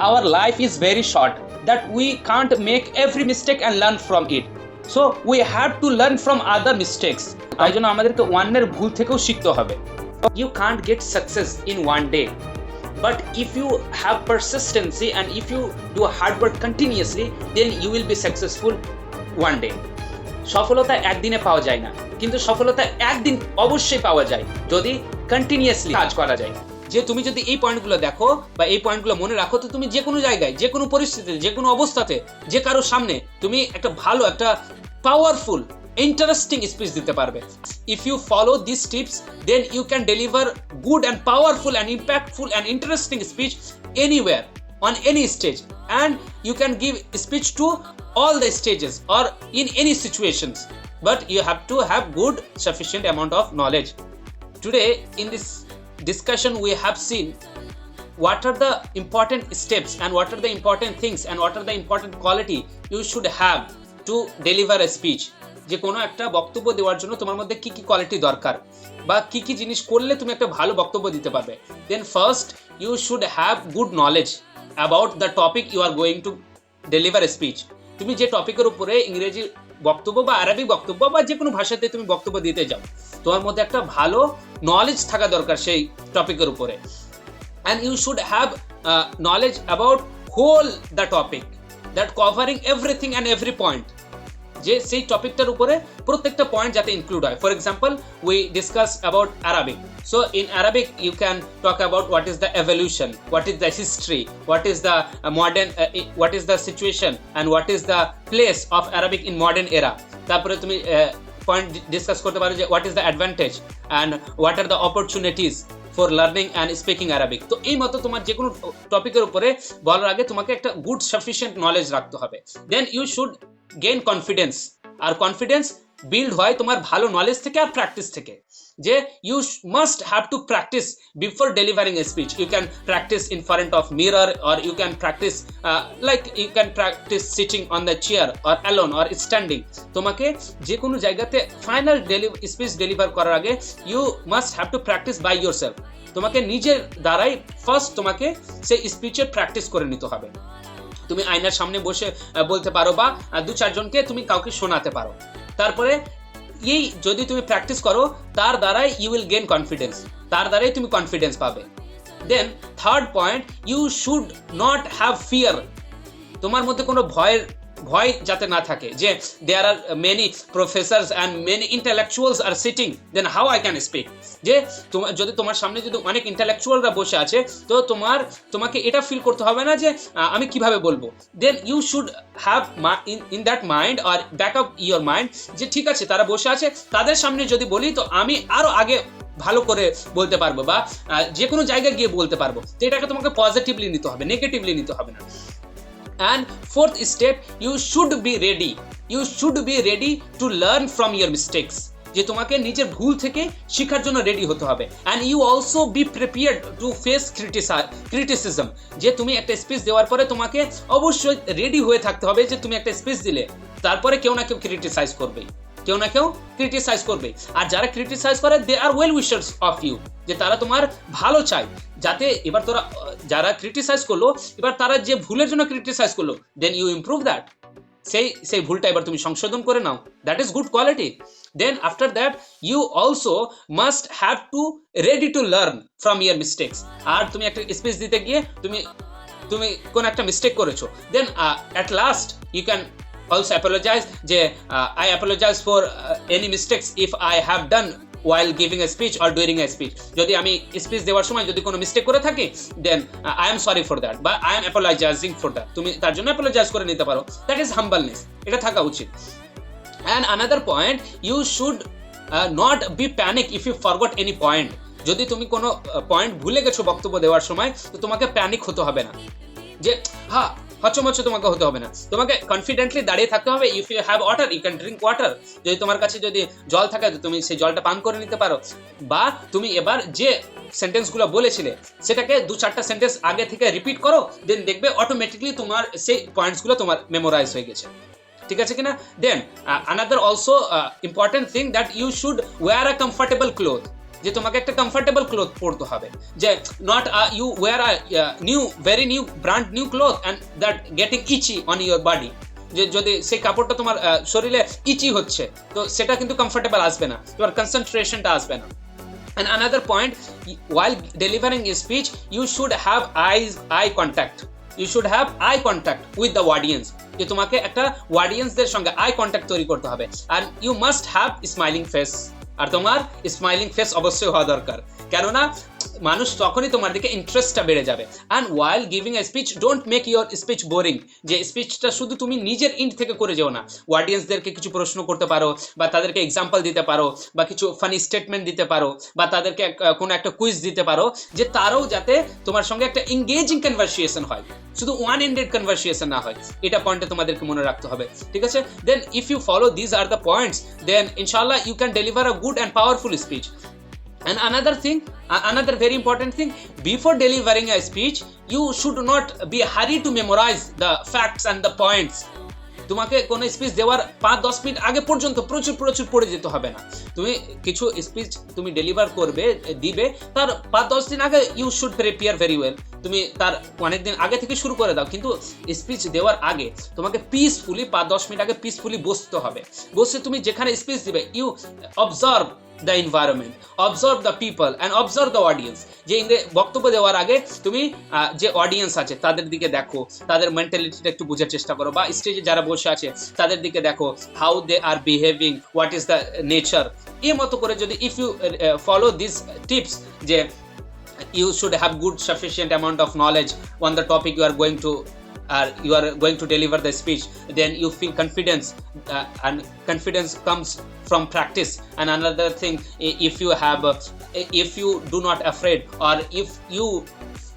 our life is very short that we can't make every mistake and learn from it so we have to learn from other mistakes তাই জন্য আমাদেরকে অন্যের ভুল থেকেও শিখতে হবে you can't get success in one day but if you have persistency and if you do hard work continuously then you will be successful one day সফলতা একদিনে পাওয়া যায় না কিন্তু সফলতা একদিন অবশ্যই পাওয়া যায় যদি কন্টিনিউয়াসলি কাজ করা যায় যে তুমি যদি এই পয়েন্টগুলো দেখো বা এই পয়েন্টগুলো মনে রাখো, তো তুমি যে কোনো জায়গায় যে কোনো পরিস্থিতিতে যে কোনো অবস্থাতে, যে কারোর সামনে তুমি একটা ভালো, একটা পাওয়ারফুল ইন্টারেস্টিং স্পিচ দিতে পারবে। If you follow this tips then you can deliver good and powerful and impactful and interesting speech anywhere on any stage. And you can give speech to all the stages or in any situations. But you have to have good, sufficient amount of knowledge. Today, in this discussion we have seen, what are the important steps and what are the important things and what are the important quality you should have to deliver a speech? যে কোনো একটা বক্তব্য দেওয়ার জন্য তোমার মধ্যে কি কি কোয়ালিটি দরকার? বা কি কি জিনিস করলে তুমি একটা ভালো বক্তব্য দিতে পারবে? Then first you should have good knowledge about the topic you are going to deliver speech তুমি যে টপিকের উপরে ইংরেজি বক্তব্য বা আরবি বক্তব্য বা যে কোনো ভাষাতে তুমি বক্তব্য দিতে যাও, তোমার মধ্যে একটা ভালো নলেজ থাকা দরকার সেই টপিকের উপরে। You should have uh, knowledge about whole the topic that covering everything and every point. যে সেই টপিকটার উপরে প্রত্যেকটা পয়েন্ট যাতে ইনক্লুড হয়। For example we discuss about Arabic so in Arabic you can talk about what is the evolution what is the history what is the modern what is the situation and what is the place of Arabic in modern era তারপরে তুমি point discuss করতে পারে যে what is the advantage and what are the opportunities for learning and speaking Arabic তো এই মতো তোমার যে কোনো টপিকের উপরে বলার আগে তোমাকে একটা গুড সাফিসিয়েন্ট নলেজ রাখতে হবে। Then you should gain confidence R confidence build হয় তোমার ভালো নলেজ থেকে আর প্র্যাকটিস থেকে, যে you must have to practice before delivering a speech you can practice in front of mirror or you can practice like you can practice sitting on the chair or alone or standing তোমাকে যে কোনো জায়গাতে final speech deliver করার আগে you must have to practice by yourself তোমাকে নিজের দ্বারাই first তোমাকে সেই স্পিচের প্র্যাকটিস করে নিতে হবে। তুমি আয়নার সামনে বসে বলতে পারো বা দু চারজনকে তুমি কাউকে শোনাতে পারো। তারপরে এই যদি তুমি প্র্যাকটিস করো, তার দ্বারাই ইউ উইল গেন কনফিডেন্স তার দ্বারাই তুমি কনফিডেন্স পাবে। Then third point you should not have fear তোমার মধ্যে কোনো ভয়ের ভয় যাতে না থাকে যে there are many professors and many intellectuals are sitting then how I can speak যে তোমার যদি তোমার সামনে যদি অনেক ইন্টালেকচুয়ালরা বসে আছে, তো তোমার, তোমাকে এটা ফিল করতে হবে না যে আমি কীভাবে বলব? Then you should have in that mind R back up your mind যে ঠিক আছে, তারা বসে আছে, তাদের সামনে যদি বলি, তো আমি আরও আগে ভালো করে বলতে পারব বা যে কোনো জায়গায় গিয়ে বলতে পারব। তো এটাকে তোমাকে পজিটিভলি নিতে হবে নেগেটিভলি নিতে হবে না। And fourth step, you should be ready. You should be ready to learn from your mistakes. যে তোমাকে নিজের ভুল থেকে শেখার জন্য রেডি হতে হবে। And you also be prepare to face criticism যে তুমি একটা স্পিচ দেওয়ার পরে তোমাকে অবশ্যই রেডি হয়ে থাকতে হবে যে তুমি একটা স্পিচ দিলে। তারপরে কেউ না কেউ ক্রিটিসাইজ করবে কেউ না কেউ ক্রিটিসাইজ করবে। আর যারা ক্রিটিসাইজ করে they are well wishers of you যে তারা তোমার ভালো চায়। যাতে এবার তোরা, যারা ক্রিটিসাইজ করল, এবার তারা যে ভুলের জন্য ক্রিটিসাইজ করল দেন ইউ ইমপ্রুভ দ্যাট সেই সেই ভুলটা এবার তুমি সংশোধন করে নাও। That is good quality then after that you also must have to ready to learn from your mistakes আর তুমি একটা স্পিচ দিতে গিয়ে, তুমি তুমি কোন একটা মিস্টেক করেছ। Then at last you can also apologize যে I apologize for any mistakes if I have done while giving a speech or during a speech যদি আমি স্পিচ দেওয়ার সময় যদি কোনো মিস্টেক করে থাকি then I am sorry for that বা I am apologizing for that তুমি তার জন্য অ্যাপোলাইজাইজ করে নিতে পারো। দ্যাট ইজ হাম্বলনেস এটা থাকা উচিত। And another point you should not be panic if you forgot any point যদি তুমি কোনো পয়েন্ট ভুলে গেছো বক্তব্য দেওয়ার সময়, তো তোমাকে প্যানিক হতে হবে না। যে হ্যাঁ হচমচ তোমাকে হতে হবে না। তোমাকে কনফিডেন্টলি দাঁড়িয়ে থাকতে হবে। If you have water you can drink water যদি তোমার কাছে যদি জল থাকে তুমি সেই জলটা পান করে নিতে পারো। বা তুমি এবার যে সেন্টেন্সগুলো বলেছিলে, সেটাকে দু চারটা সেন্টেন্স আগে থেকে রিপিট করো দেন দেখবে অটোমেটিকলি তোমার সেই পয়েন্টসগুলো তোমার মেমোরাইজ হয়ে গেছে। ঠিক আছে কিনা? Then another also important thing that you should wear a comfortable cloth যে তোমাকে একটা কমফোর্টেবল ক্লোথ পরতে হবে। যে not you wear a new very new brand new cloth and that getting itchy on your body যে যদি সেই কাপড়টা তোমার শরীরে ইচি হচ্ছে তো সেটা কিন্তু কমফোর্টেবল আসবে না। তোমার কনসেন্ট্রেশনটা আসবে না। And another point, while delivering a speech, you should have eyes eye contact. You should have eye contact with the audience. যে তোমাকে একটা অডিয়েন্সদের সঙ্গে আই কন্ট্যাক্ট তৈরি করতে হবে। আর you must have smiling face আর তোমার স্মাইলিং ফেস অবশ্যই হওয়া দরকার কেননা মানুষ তখনই তোমার দিকে ইন্টারেস্টটা বেড়ে যাবে। And while giving a speech don't make your speech boring যে স্পিচটা শুধু তুমি নিজের ইন্ট থেকে করে যেও না। অডিয়েন্সদেরকে কিছু প্রশ্ন করতে পারো, বা তাদেরকে এক্সাম্পল দিতে পারো, বা কিছু ফানি স্টেটমেন্ট দিতে পারো, বা তাদেরকে কোনো একটা কুইজ দিতে পারো, যে তারাও যাতে তোমার সঙ্গে একটা এঙ্গেজিং কনভার্সিয়েশন হয়। শুধু ওয়ান এন্ডেড কনভার্সিয়েশন না হয়। এটা পয়েন্টে তোমাদেরকে মনে রাখতে হবে। ঠিক আছে? Then if you follow this are the points then ইনশাল্লাহ you can deliver a good and powerful speech And another thing, another very important thing, before delivering a speech, you should not be hurry to memorize the facts and the points. তোমাকে কোনো speech দেওয়ার পাঁচ দশ minute আগে পর্যন্ত প্রচুর প্রচুর পড়ে যেতে হবে না তুমি কিছু স্পিচ তুমি ডেলিভার করবে দিবে তার পাঁচ দশ দিন আগে you should prepare very well তুমি তার অনেক দিন আগে থেকে শুরু করে দাও, কিন্তু স্পিচ দেওয়ার আগে তোমাকে পিসফুলি পাঁচ, দশ মিনিট আগে পিসফুলি বসতে হবে। বসে তুমি যেখানে স্পিচ দিবে you observe the environment observe the people and observe the audience যে বক্তব্য দেওয়ার আগে তুমি যে অডিয়েন্স আছে, তাদের দিকে দেখো, তাদের মেন্টালিটিটা একটু বোঝার চেষ্টা করো বা স্টেজে যারা বসে আছে, তাদের দিকে দেখো how they are behaving what is the nature এই মতো করে যদি if you follow this tips যে you should have good sufficient amount of knowledge on the topic you are going to uh, you are going to deliver the speech. Then you feel confidence uh, and confidence comes from practice. And another thing if you have uh, if you do not afraid or if you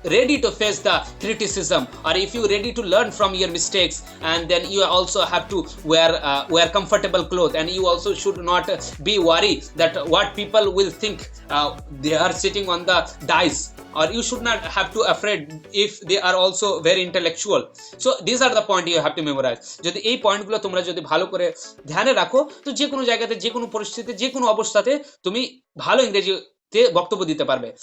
ready to face the criticism or if you ready to learn from your mistakes and then you also have to wear uh, wear comfortable clothes and you also should not uh, be worried that what people will think uh, they are sitting on the dice or you should not have to afraid if they are also very intellectual so these are the point you have to memorize যদি এই পয়েন্টগুলো তোমরা যদি ভালো করে ধ্যানে রাখো তো যে কোনো জায়গাতে যে কোনো পরিস্থিতিতে যে কোনো অবস্থাতে তুমি ভালো ইংরেজিতে বক্তব্য দিতে পারবে